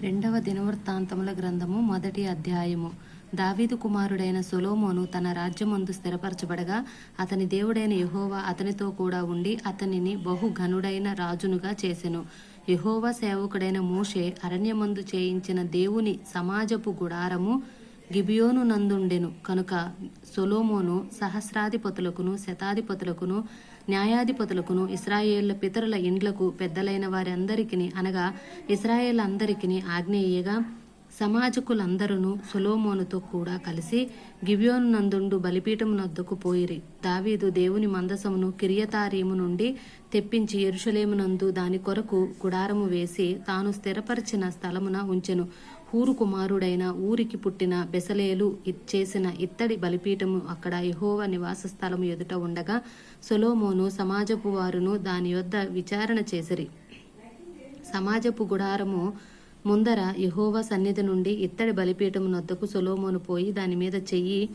రెండవ దినవృత్తాంతముల గ్రంథము మొదటి అధ్యాయము. దావీదు కుమారుడైన సొలోమోను తన రాజ్యమందు స్థిరపరచబడగా అతని దేవుడైన యహోవా అతనితో కూడా ఉండి అతనిని బహు ఘనుడైన రాజునుగా చేసెను. యహోవా సేవకుడైన మోషే అరణ్యమందు చేయించిన దేవుని సమాజపు గుడారము గిబియోను నందుండెను. కనుక సొలోమోను సహస్రాధిపతులకును శతాధిపతులకును న్యాయాధిపతులకును ఇస్రాయేళ్ళ పితరుల ఇండ్లకు పెద్దలైన వారందరికీ అనగా ఇస్రాయేల్ అందరికిని ఆజ్ఞేయగా సమాజకులందరూ సొలోమోనుతో కూడా కలిసి గివ్యోను నందుండు బలిపీఠం నొద్దకు పోయిరి. దావీదు దేవుని మందసమును కిరియతారీము నుండి తెప్పించి ఎరుషలేమునందు దాని కొరకు గుడారము వేసి తాను స్థిరపరిచిన స్థలమున ఉంచెను. హూరు కుమారుడైన ఊరికి పుట్టిన బెసలేలు చేసిన ఇత్తడి బలిపీఠము అక్కడ యహోవ నివాస స్థలము ఎదుట ఉండగా సొలోమోను సమాజపు వారును దాని యొద్ద విచారణ చేసిరి. సమాజపు గుడారము ముందర యహోవా సన్నిధి నుండి ఇత్తడి బలిపీఠమునొద్దకు సొలోమోను పోయి దాని మీద చెయ్యి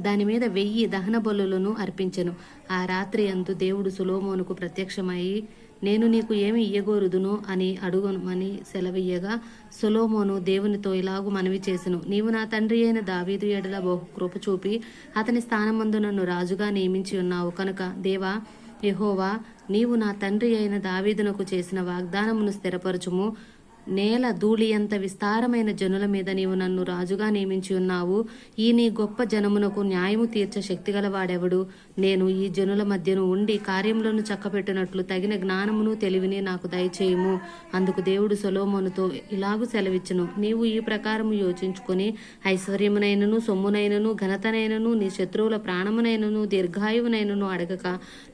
దాని మీద వెయ్యి దహన బలులను అర్పించెను. ఆ రాత్రి అందు దేవుడు సులోమోనుకు ప్రత్యక్షమై నేను నీకు ఏమి ఇయ్యగోరుదును? అని అడుగుమని సెలవియ్యగా సులోమోను దేవునితో ఇలాగు మనవి చేసెను. నీవు నా తండ్రి అయిన దావీదు ఎడల బహు కృప చూపి అతని స్థానమందు నన్ను రాజుగా నియమించి ఉన్నావు. కనుక దేవా యహోవా నీవు నా తండ్రి అయిన దావీదునకు చేసిన వాగ్దానమును స్థిరపరచుము. నేల ధూళి ఎంత విస్తారమైన జనుల మీద నీవు నన్ను రాజుగా నియమించి ఉన్నావు. ఈ నీ గొప్ప జనమునకు న్యాయము తీర్చ శక్తిగలవాడెవడు నేను ఈ జనుల మధ్యను ఉండి కార్యములను చక్కబెట్టినట్లు తగిన జ్ఞానమును తెలివిని నాకు దయచేయము. అందుకు దేవుడు సొలోమోనుతో ఇలాగు సెలవిచ్చును. నీవు ఈ ప్రకారము యోచించుకొని ఐశ్వర్యమునైనను సొమ్మునైనను ఘనతనైనను నీ శత్రువుల ప్రాణమునైనను దీర్ఘాయువునైనను అడగక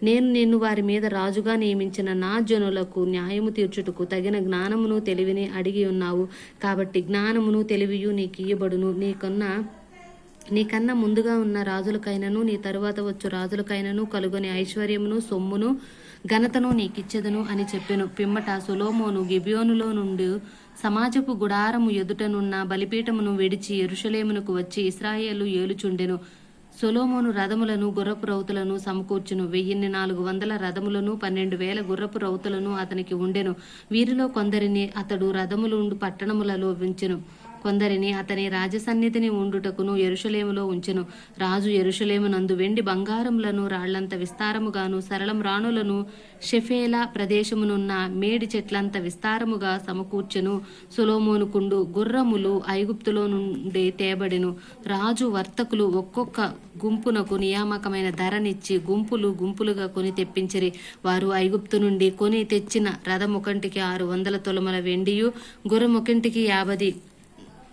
నేను నిన్ను వారి మీద రాజుగా నియమించిన నా జనులకు న్యాయము తీర్చుటకు తగిన జ్ఞానమును తెలివిని అడిగి ఉన్నావు. కాబట్టి జ్ఞానమును తెలివియు నీకు ఇయ్యబడును. నీకున్న నీకన్నా ముందుగా ఉన్న రాజులకైనను నీ తరువాత వచ్చు రాజులకైనను కలుగొని ఐశ్వర్యమును సొమ్మును ఘనతను నీకిచ్చెదను అని చెప్పెను. పిమ్మట సులోమోను గిబియోనులో నుండి సమాజపు గుడారము ఎదుటనున్న బలిపీఠమును విడిచి ఎరుషలేమునకు వచ్చి ఇస్రాయేలు ఏలుచుండెను. సొలోమోను రథములను గుర్రపు రౌతులను సమకూర్చును. వెయ్యిన్ని నాలుగు వందల రథములను పన్నెండు వేల గుర్రపు రౌతులను అతనికి ఉండెను. వీరిలో కొందరిని అతడు రథములు పట్టణములలో ఉంచెను. కొందరిని అతని రాజసన్నిధిని ఉండుటకును ఎరుషలేములో ఉంచెను. రాజు ఎరుషలేము నందు వెండి బంగారములను రాళ్ళంత విస్తారముగాను సరళం రాణులను షెఫేలా ప్రదేశమునున్న మేడి చెట్లంత విస్తారముగా సమకూర్చెను. సులోమోనుకుండు గుర్రములు ఐగుప్తులో నుండి తేబడెను. రాజు వర్తకులు ఒక్కొక్క గుంపునకు నియామకమైన ధరనిచ్చి గుంపులు గుంపులుగా కొని తెప్పించిరి. వారు ఐగుప్తు నుండి కొని తెచ్చిన రథముకంటికి ఆరు వందల తొలమల వెండియు గుర్రముకంటికి యాభది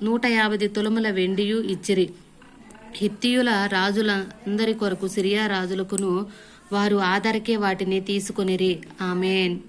నూట యాభై తులముల వెండియు ఇచ్చిరి. హిత్తియుల రాజులందరి కొరకు సిరియా రాజులకును వారు ఆధారకే వాటిని తీసుకొనిరి. ఆమెన్.